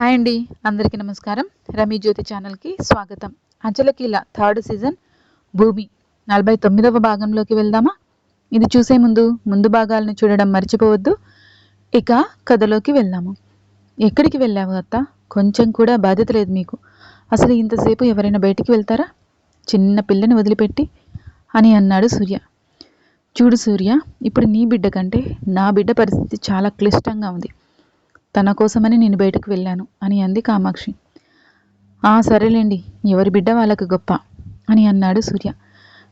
Hi అండి. అందరికీ నమస్కారం. రమీ జ్యోతి ఛానల్కి స్వాగతం. అంచలకీల థర్డ్ సీజన్ భూమి నలభై తొమ్మిదవ భాగంలోకి వెళ్దామా? ఇది చూసే ముందు ముందు భాగాలను చూడడం మర్చిపోవద్దు. ఇక కథలోకి వెళ్దాము. ఎక్కడికి వెళ్ళావు అత్త? కొంచెం కూడా బాధ్యత లేదు మీకు. అసలు ఇంతసేపు ఎవరైనా బయటికి వెళ్తారా? చిన్న పిల్లని వదిలిపెట్టి అని అన్నాడు సూర్య. చూడు సూర్య ఇప్పుడు నీ బిడ్డ కంటే నా బిడ్డ పరిస్థితి చాలా క్లిష్టంగా ఉంది. తన కోసమని నేను బయటకు వెళ్ళాను అని అంది కామాక్షి. ఆ సరేలేండి ఎవరి బిడ్డ వాళ్ళకు గొప్ప అని అన్నాడు సూర్య.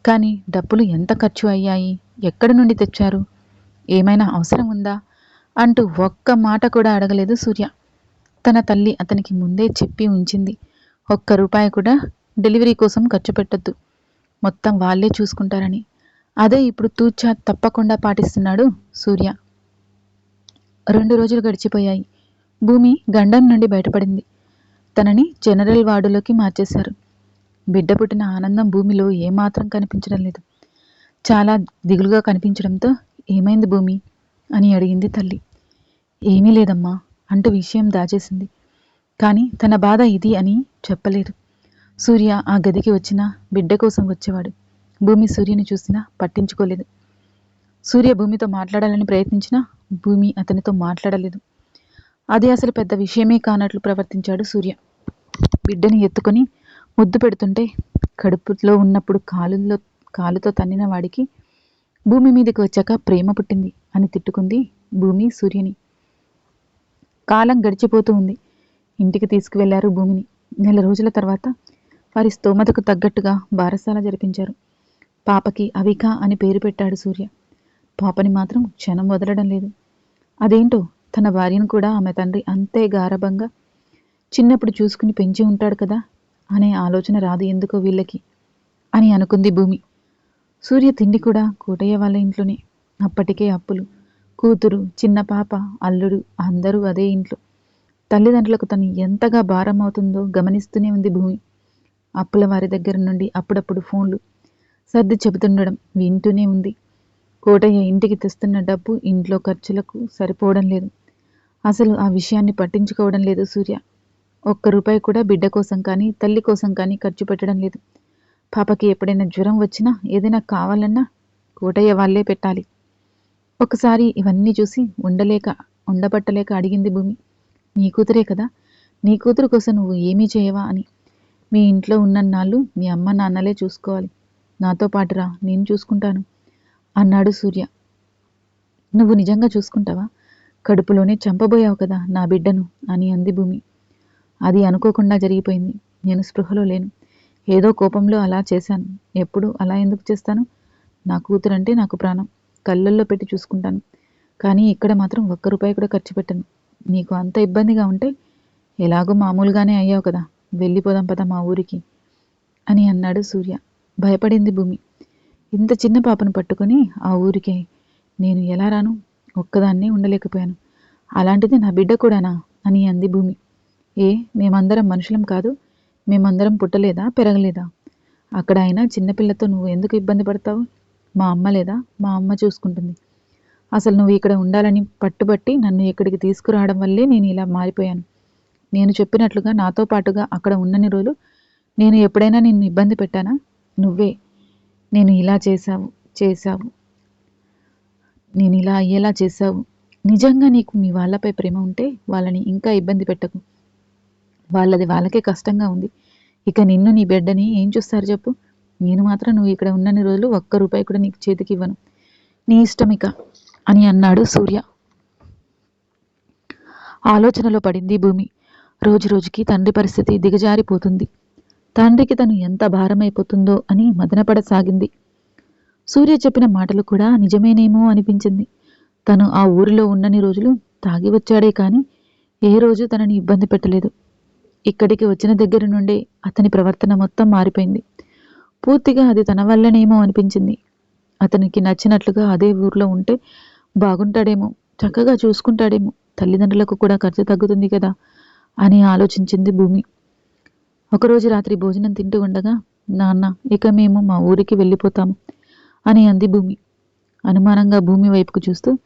కానీ డబ్బులు ఎంత ఖర్చు అయ్యాయి? ఎక్కడి నుండి తెచ్చారు? ఏమైనా అవసరం ఉందా? అంటూ ఒక్క మాట కూడా అడగలేదు సూర్య. తన తల్లి అతనికి ముందే చెప్పి ఉంచింది. ఒక్క రూపాయి కూడా డెలివరీ కోసం ఖర్చు పెట్టొద్దు. మొత్తం వాళ్ళే చూసుకుంటారని. అదే ఇప్పుడు తూచా తప్పకుండా పాటిస్తున్నాడు సూర్య. రెండు రోజులు గడిచిపోయాయి. భూమి గండం నుండి బయటపడింది. తనని జనరల్ వార్డులోకి మార్చేశారు. బిడ్డ పుట్టిన ఆనందం భూమిలో ఏమాత్రం కనిపించడం లేదు. చాలా దిగులుగా కనిపించడంతో ఏమైంది భూమి అని అడిగింది తల్లి. ఏమీ లేదమ్మా అంటూ విషయం దాచేసింది. కానీ తన బాధ ఇది అని చెప్పలేదు. సూర్య ఆ గదికి వచ్చిన బిడ్డ కోసం వచ్చేవాడు. భూమి సూర్యుని చూసినా పట్టించుకోలేదు. సూర్య భూమితో మాట్లాడాలని ప్రయత్నించినా భూమి అతనితో మాట్లాడలేదు. అది అసలు పెద్ద విషయమే కానట్లు ప్రవర్తించాడు సూర్య. బిడ్డని ఎత్తుకొని ముద్దు పెడుతుంటే కడుపులో ఉన్నప్పుడు కాలుల్లో కాలుతో తన్నిన వాడికి భూమి మీదకి వచ్చాక ప్రేమ పుట్టింది అని తిట్టుకుంది భూమి సూర్యుని. కాలం గడిచిపోతూ ఉంది. ఇంటికి తీసుకువెళ్ళారు భూమిని. నెల రోజుల తర్వాత వారి స్తోమతకు తగ్గట్టుగా బారసాల జరిపించారు. పాపకి అవిక అని పేరు పెట్టాడు సూర్య. పాపని మాత్రం క్షణం వదలడం లేదు. అదేంటో తన భార్యను కూడా ఆమె తండ్రి అంతే గారభంగా చిన్నప్పుడు చూసుకుని పెంచి ఉంటాడు కదా అనే ఆలోచన రాదు ఎందుకో వీళ్ళకి అని అనుకుంది భూమి. సూర్య తిండి కూడా కోటయ్య వాళ్ళ ఇంట్లోనే. అప్పటికే అప్పులు కూతురు చిన్న పాప అల్లుడు అందరూ అదే ఇంట్లో. తల్లిదండ్రులకు తను ఎంతగా భారం అవుతుందో గమనిస్తూనే ఉంది భూమి. అప్పుల వారి దగ్గర నుండి అప్పుడప్పుడు ఫోన్లు సర్ది చెబుతుండడం వింటూనే ఉంది. కోటయ్య ఇంటికి తెస్తున్న డబ్బు ఇంట్లో ఖర్చులకు సరిపోవడం లేదు. అసలు ఆ విషయాన్ని పట్టించుకోవడం లేదు సూర్య. ఒక్క రూపాయి కూడా బిడ్డ కోసం కానీ తల్లి కోసం కానీ ఖర్చు పెట్టడం లేదు. పాపకి ఎప్పుడైనా జ్వరం వచ్చినా ఏదైనా కావాలన్నా కోటయ్య వాళ్ళే పెట్టాలి. ఒకసారి ఇవన్నీ చూసి ఉండలేక ఉండబట్టలేక అడిగింది భూమి. నీ కూతురే కదా? నీ కూతురు కోసం నువ్వు ఏమీ చేయవా అని. మీ ఇంట్లో ఉన్నన్నాళ్ళు మీ అమ్మ నాన్నలే చూసుకోవాలి. నాతో పాటురా నేను చూసుకుంటాను అన్నాడు సూర్య. నువ్వు నిజంగా చూసుకుంటావా? కడుపులోనే చంపబోయావు కదా నా బిడ్డను అని అంది భూమి. అది అనుకోకుండా జరిగిపోయింది. నేను స్పృహలో లేను. ఏదో కోపంలో అలా చేశాను. ఎప్పుడు అలా ఎందుకు చేస్తాను? నా కూతురంటే నాకు ప్రాణం. కళ్ళల్లో పెట్టి చూసుకుంటాను. కానీ ఇక్కడ మాత్రం ఒక్క రూపాయి కూడా ఖర్చు పెట్టను. నీకు అంత ఇబ్బందిగా ఉంటే ఎలాగో మామూలుగానే అయ్యావు కదా. వెళ్ళిపోదాం పద మా ఊరికి అని అన్నాడు సూర్య. భయపడింది భూమి. ఇంత చిన్న పాపను పట్టుకొని ఆ ఊరికే నేను ఎలా రాను? ఒక్కదాన్నే ఉండలేకపోయాను. అలాంటిది నా బిడ్డ కూడానా? అని అంది భూమి. ఏ మేమందరం మనుషులం కాదు. మేమందరం పుట్టలేదా? పెరగలేదా? అక్కడ అయినా చిన్నపిల్లతో నువ్వు ఎందుకు ఇబ్బంది పడతావు? మా అమ్మ లేదా? మా అమ్మ చూసుకుంటుంది. అసలు నువ్వు ఇక్కడ ఉండాలని పట్టుబట్టి నన్ను ఇక్కడికి తీసుకురావడం వల్లే నేను ఇలా మారిపోయాను. నేను చెప్పినట్లుగా నాతో పాటుగా అక్కడ ఉన్నన్ని రోజులు నేను ఎప్పుడైనా నిన్ను ఇబ్బంది పెట్టానా? నువ్వే. నేను ఇలా చేశావు చేశావు. నేను ఇలా అయ్యేలా చేశావు. నిజంగా నీకు మీ వాళ్ళపై ప్రేమ ఉంటే వాళ్ళని ఇంకా ఇబ్బంది పెట్టకు. వాళ్ళది వాళ్ళకే కష్టంగా ఉంది. ఇక నిన్ను నీ బిడ్డని ఏం చూస్తారు చెప్పు? నేను మాత్రం నువ్వు ఇక్కడ ఉన్నన్ని రోజులు ఒక్క రూపాయి కూడా నీకు చేతికి ఇవ్వను. నీ ఇష్టం ఇక అని అన్నాడు సూర్య. ఆలోచనలో పడింది భూమి. రోజు రోజుకి తండ్రి పరిస్థితి దిగజారిపోతుంది. తండ్రికి తను ఎంత భారమైపోతుందో అని మదనపడసాగింది. సూర్య చెప్పిన మాటలు కూడా నిజమేనేమో అనిపించింది. తను ఆ ఊరిలో ఉన్నన్ని రోజులు తాగి వచ్చాడే కానీ ఏ రోజు తనని ఇబ్బంది పెట్టలేదు. ఇక్కడికి వచ్చిన దగ్గర నుండే అతని ప్రవర్తన మొత్తం మారిపోయింది. పూర్తిగా అది తన వల్లనేమో అనిపించింది. అతనికి నచ్చినట్లుగా అదే ఊర్లో ఉంటే బాగుంటాడేమో చక్కగా చూసుకుంటాడేమో తల్లిదండ్రులకు కూడా ఖర్చు తగ్గుతుంది కదా అని ఆలోచించింది భూమి. ఒకరోజు రాత్రి భోజనం తింటూ ఉండగా నాన్న ఇక మేము మా ఊరికి వెళ్ళిపోతాము. అని అంది భూమి. అనుమానంగా భూమి వైపుకు చూస్తూ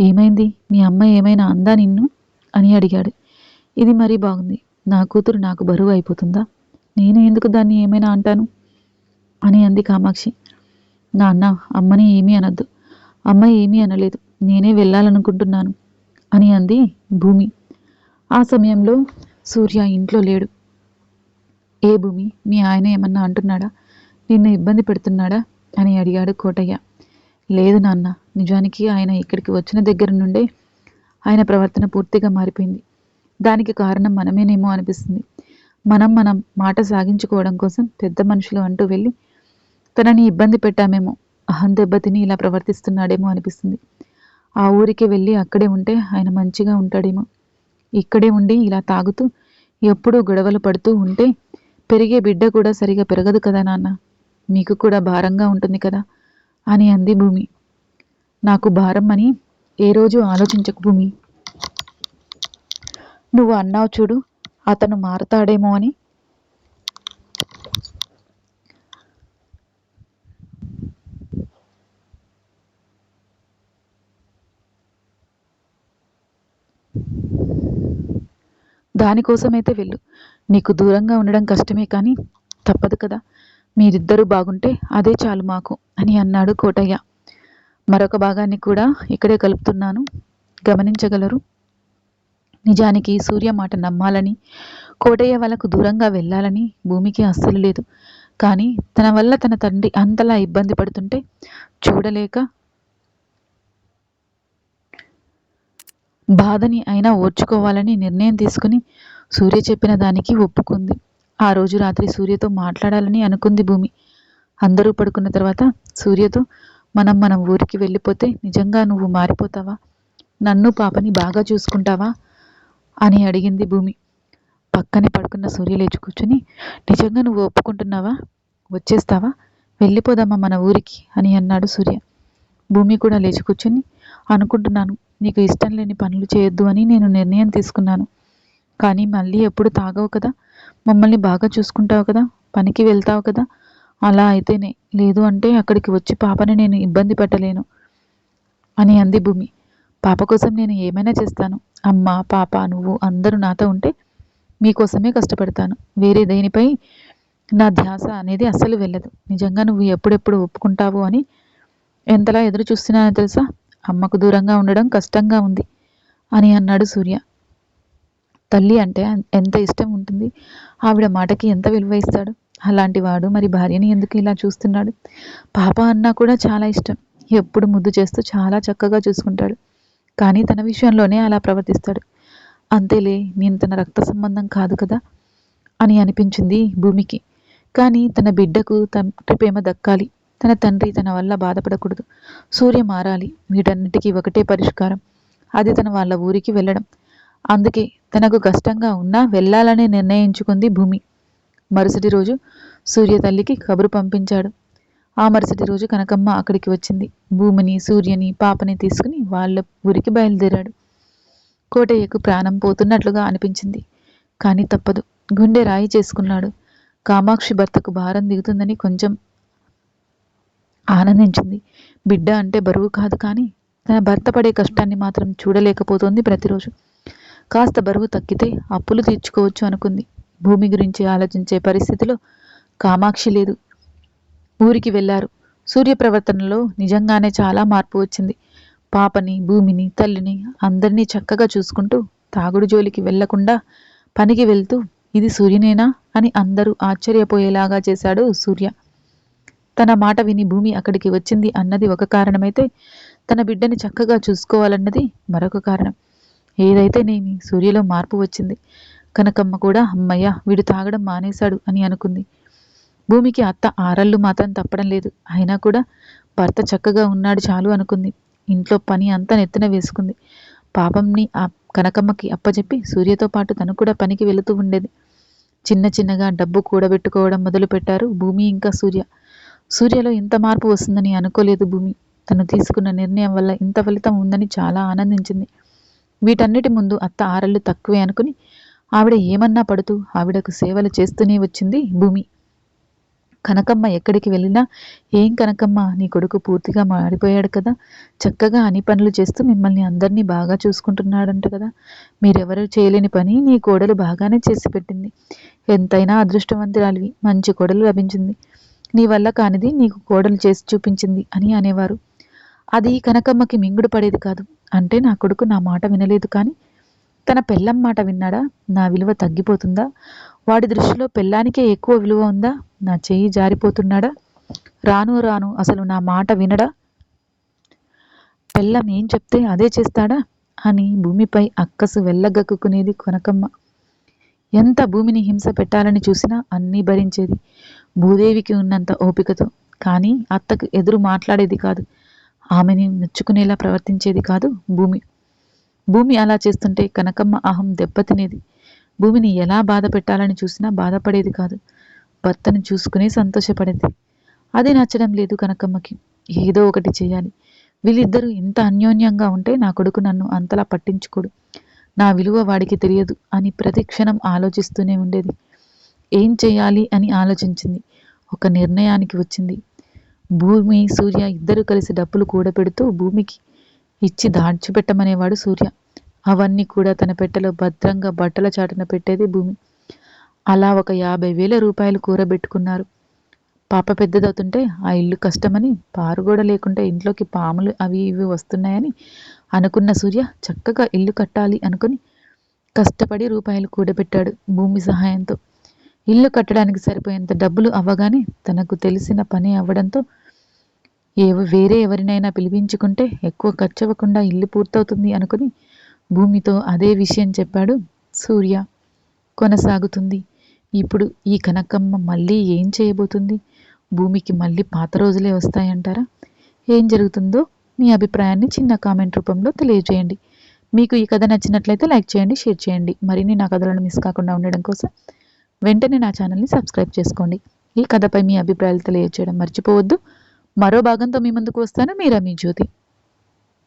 ఏమైంది? మీ అమ్మ ఏమైనా అందా నిన్ను? అని అడిగాడు. ఇది మరీ బాగుంది. నా కూతురు నాకు బరువు అయిపోతుందా? నేను ఎందుకు దాన్ని ఏమైనా అంటాను? అని అంది కామాక్షి. నాన్న అమ్మని ఏమీ అనద్దు. అమ్మ ఏమీ అనలేదు. నేనే వెళ్ళాలనుకుంటున్నాను అని అంది భూమి. ఆ సమయంలో సూర్య ఇంట్లో లేడు. ఏ భూమి? మీ ఆయన ఏమన్నా అంటున్నాడా? నిన్ను ఇబ్బంది పెడుతున్నాడా? అని అడిగాడు కోటయ్య. లేదు నాన్న నిజానికి ఆయన ఇక్కడికి వచ్చిన దగ్గర నుండే ఆయన ప్రవర్తన పూర్తిగా మారిపోయింది. దానికి కారణం మనమేనేమో అనిపిస్తుంది. మనం మనం మాట సాగించుకోవడం కోసం పెద్ద మనుషులు అంటూ వెళ్ళి తనని ఇబ్బంది పెట్టామేమో అహం దెబ్బతిని ఇలా ప్రవర్తిస్తున్నాడేమో అనిపిస్తుంది. ఆ ఊరికి వెళ్ళి అక్కడే ఉంటే ఆయన మంచిగా ఉంటాడేమో. ఇక్కడే ఉండి ఇలా తాగుతూ ఎప్పుడూ గొడవలు పడుతూ ఉంటే పెరిగే బిడ్డ కూడా సరిగా పెరగదు కదా నాన్న. మీకు కూడా భారంగా ఉంటుంది కదా? అని అంది భూమి. నాకు భారం అని ఏ రోజు ఆలోచించకు భూమి. నువ్వు అన్నావు చూడు అతను మారతాడేమో అని. దానికోసమైతే వెళ్ళు. నీకు దూరంగా ఉండడం కష్టమే కానీ తప్పదు కదా? మీరిద్దరూ బాగుంటే అదే చాలు మాకు అని అన్నాడు కోటయ్య. మరొక భాగాన్ని కూడా ఇక్కడే కలుపుతున్నాను. గమనించగలరు? నిజానికి సూర్య మాట నమ్మాలని కోటయ్య వాళ్ళకు దూరంగా వెళ్ళాలని భూమికి అస్సలు లేదు. కానీ తన వల్ల తన తండ్రి అంతలా ఇబ్బంది పడుతుంటే చూడలేక బాధని అయినా ఓర్చుకోవాలని నిర్ణయం తీసుకుని సూర్య చెప్పిన దానికి ఒప్పుకుంది. ఆ రోజు రాత్రి సూర్యతో మాట్లాడాలని అనుకుంది భూమి. అందరూ పడుకున్న తర్వాత సూర్యతో మనం మనం ఊరికి వెళ్ళిపోతే నిజంగా నువ్వు మారిపోతావా? నన్ను పాపని బాగా చూసుకుంటావా? అని అడిగింది భూమి. పక్కనే పడుకున్న సూర్య లేచి కూర్చుని నిజంగా నువ్వు ఒప్పుకుంటున్నావా? వచ్చేస్తావా? వెళ్ళిపోదామా మన ఊరికి? అని అన్నాడు సూర్య. భూమి కూడా లేచి కూర్చుని అనుకుంటున్నాను నీకు ఇష్టం లేని పనులు చేయొద్దు అని నేను నిర్ణయం తీసుకున్నాను. కానీ మళ్ళీ ఎప్పుడు తాగవు కదా? మమ్మల్ని బాగా చూసుకుంటావు కదా పనికి వెళ్తావు కదా. అలా అయితేనే. లేదు అంటే అక్కడికి వచ్చి పాపని నేను ఇబ్బంది పెట్టలేను అని అంది భూమి. పాప కోసం నేను ఏమైనా చేస్తాను? అమ్మ పాప నువ్వు అందరూ నాతో ఉంటే మీకోసమే కష్టపడతాను. వేరే దేనిపై నా ధ్యాస అనేది అస్సలు వెళ్ళదు. నిజంగా నువ్వు ఎప్పుడెప్పుడు ఒప్పుకుంటావు అని ఎంతలా ఎదురు చూస్తున్నానో తెలుసా? అమ్మకు దూరంగా ఉండడం కష్టంగా ఉంది అని అన్నాడు సూర్య. తల్లి అంటే ఎంత ఇష్టం ఉంటుంది? ఆవిడ మాటకి ఎంత విలువ ఇస్తాడు? అలాంటి వాడు మరి భార్యని ఎందుకు ఇలా చూస్తున్నాడు? పాప అన్నా కూడా చాలా ఇష్టం. ఎప్పుడు ముద్దు చేస్తూ చాలా చక్కగా చూసుకుంటాడు. కానీ తన విషయంలోనే అలా ప్రవర్తిస్తాడు. అంతేలే నేను తన రక్త సంబంధం కాదు కదా? అని అనిపించింది భూమికి. కానీ తన బిడ్డకు తండ్రి ప్రేమ దక్కాలి. తన తండ్రి తన వల్ల బాధపడకూడదు. సూర్య మారాలి. వీటన్నిటికీ ఒకటే పరిష్కారం. అది తన వాళ్ళ ఊరికి వెళ్ళడం. అందుకే తనకు కష్టంగా ఉన్నా వెళ్ళాలని నిర్ణయించుకుంది భూమి. మరుసటి రోజు సూర్య తల్లికి కబురు పంపించాడు. ఆ మరుసటి రోజు కనకమ్మ అక్కడికి వచ్చింది. భూమిని సూర్యని పాపని తీసుకుని వాళ్ళ ఊరికి బయలుదేరాడు. కోటయ్యకు ప్రాణం పోతున్నట్లుగా అనిపించింది. కానీ తప్పదు. గుండె రాయి చేసుకున్నాడు. కామాక్షి భర్తకు భారం దిగుతుందని కొంచెం ఆనందించింది. బిడ్డ అంటే బరువు కాదు కానీ తన భర్త పడే కష్టాన్ని మాత్రం చూడలేకపోతోంది ప్రతిరోజు. కాస్త బరువు తగ్గితే అప్పులు తీర్చుకోవచ్చు అనుకుంది. భూమి గురించి ఆలోచించే పరిస్థితిలో కామాక్షి లేదు. ఊరికి వెళ్ళారు సూర్య ప్రవర్తనలో నిజంగానే చాలా మార్పు వచ్చింది. పాపని భూమిని తల్లిని అందరినీ చక్కగా చూసుకుంటూ తాగుడు జోలికి వెళ్ళకుండా పనికి వెళ్తూ ఇది సూర్యనేనా అని అందరూ ఆశ్చర్యపోయేలాగా చేశాడు సూర్య. తన మాట విని భూమి అక్కడికి వచ్చింది అన్నది ఒక కారణమైతే తన బిడ్డని చక్కగా చూసుకోవాలన్నది మరొక కారణం. ఏదైతేనేమి సూర్యలో మార్పు వచ్చింది కనకమ్మ కూడా అమ్మయ్య వీడు తాగడం మానేశాడు అని అనుకుంది. భూమికి అత్త ఆరళ్ళు మాత్రం తప్పడం లేదు. అయినా కూడా భర్త చక్కగా ఉన్నాడు చాలు అనుకుంది. ఇంట్లో పని అంతా నెత్తిన వేసుకుంది. పాపంని ఆ కనకమ్మకి అప్పచెప్పి సూర్యతో పాటు తను కూడా పనికి వెళుతూ ఉండేది. చిన్న చిన్నగా డబ్బు కూడబెట్టుకోవడం మొదలుపెట్టారు భూమి ఇంకా సూర్య. సూర్యలో ఇంత మార్పు వస్తుందని అనుకోలేదు భూమి. తను తీసుకున్న నిర్ణయం వల్ల ఇంత ఫలితం ఉందని చాలా ఆనందించింది. వీటన్నిటి ముందు అత్త ఆరళ్ళు తక్కువే అనుకుని ఆవిడ ఏమన్నా పడుతూ ఆవిడకు సేవలు చేస్తూనే వచ్చింది భూమి. కనకమ్మ ఎక్కడికి వెళ్ళినా ఏం కనకమ్మ నీ కొడుకు పూర్తిగా మారిపోయాడు కదా. చక్కగా అన్ని పనులు చేస్తూ మిమ్మల్ని అందరినీ బాగా చూసుకుంటున్నాడంట కదా. మీరెవరూ చేయలేని పని నీ కోడలు బాగానే చేసి పెట్టింది. ఎంతైనా అదృష్టవంతురాలివి మంచి కోడలు లభించింది. నీ వల్ల కానిది నీకు కోడలు చేసి చూపించింది అని అనేవారు. అది కనకమ్మకి మింగుడు పడేది కాదు. అంటే నా కొడుకు నా మాట వినలేదు కానీ తన పెళ్ళం మాట విన్నాడా? నా విలువ తగ్గిపోతుందా? వాడి దృష్టిలో పెళ్ళానికే ఎక్కువ విలువ ఉందా? నా చెయ్యి జారిపోతున్నాడా? రాను రాను అసలు నా మాట వినడా? పెళ్ళం ఏం చెప్తే అదే చేస్తాడా? అని భూమిపై అక్కసు వెళ్ళగక్కుకునేది కొనకమ్మ. ఎంత భూమిని హింస పెట్టాలని చూసినా అన్నీ భరించేది భూదేవికి ఉన్నంత ఓపికతో. కానీ అత్తకు ఎదురు మాట్లాడేది కాదు. ఆమెని మెచ్చుకునేలా ప్రవర్తించేది కాదు భూమి. భూమి అలా చేస్తుంటే కనకమ్మ అహం దెబ్బతినేది భూమిని ఎలా బాధ పెట్టాలని చూసినా బాధపడేది కాదు. భర్తను చూసుకుని సంతోషపడేది. అది నచ్చడం లేదు కనకమ్మకి. ఏదో ఒకటి చేయాలి. వీళ్ళిద్దరూ ఇంత అన్యోన్యంగా ఉంటే నా కొడుకు నన్ను అంతలా పట్టించుకోడు. నా విలువ వాడికి తెలియదు అని ప్రతి క్షణం ఆలోచిస్తూనే ఉండేది. ఏం చేయాలి అని ఆలోచించింది. ఒక నిర్ణయానికి వచ్చింది. భూమి సూర్య ఇద్దరు కలిసి డబ్బులు కూడబెడుతూ భూమికి ఇచ్చి దాచిపెట్టమనేవాడు సూర్య. అవన్నీ కూడా తన పెట్టెలో భద్రంగా బట్టల చాటున పెట్టేది భూమి. అలా ఒక యాభై వేల రూపాయలు కూరబెట్టుకున్నారు. పాప పెద్దదవుతుంటే ఆ ఇల్లు కష్టమని పారుగోడ లేకుండా ఇంట్లోకి పాములు అవి ఇవి వస్తున్నాయని అనుకున్న సూర్య చక్కగా ఇల్లు కట్టాలి అనుకుని కష్టపడి రూపాయలు కూడబెట్టాడు భూమి సహాయంతో. ఇల్లు కట్టడానికి సరిపోయేంత డబ్బులు అవ్వగానే తనకు తెలిసిన పని అవ్వడంతో ఏవో వేరే ఎవరినైనా పిలిపించుకుంటే ఎక్కువ ఖర్చు అవ్వకుండా ఇల్లు పూర్తవుతుంది అనుకుని భూమితో అదే విషయం చెప్పాడు సూర్య. కొనసాగుతుంది. ఇప్పుడు ఈ కనకమ్మ మళ్ళీ ఏం చేయబోతుంది? భూమికి మళ్ళీ పాత రోజులే వస్తాయంటారా? ఏం జరుగుతుందో మీ అభిప్రాయాన్ని చిన్న కామెంట్ రూపంలో తెలియజేయండి. మీకు ఈ కథ నచ్చినట్లయితే లైక్ చేయండి షేర్ చేయండి. మరిన్ని నా కథలను మిస్ కాకుండా ఉండడం కోసం వెంటనే నా ఛానల్ని సబ్స్క్రైబ్ చేసుకోండి. ఈ కథపై మీ అభిప్రాయాలు తెలియజేయడం మర్చిపోవద్దు. మరో భాగంతో మీ ముందుకు వస్తాను. మీరా మీ జ్యోతి.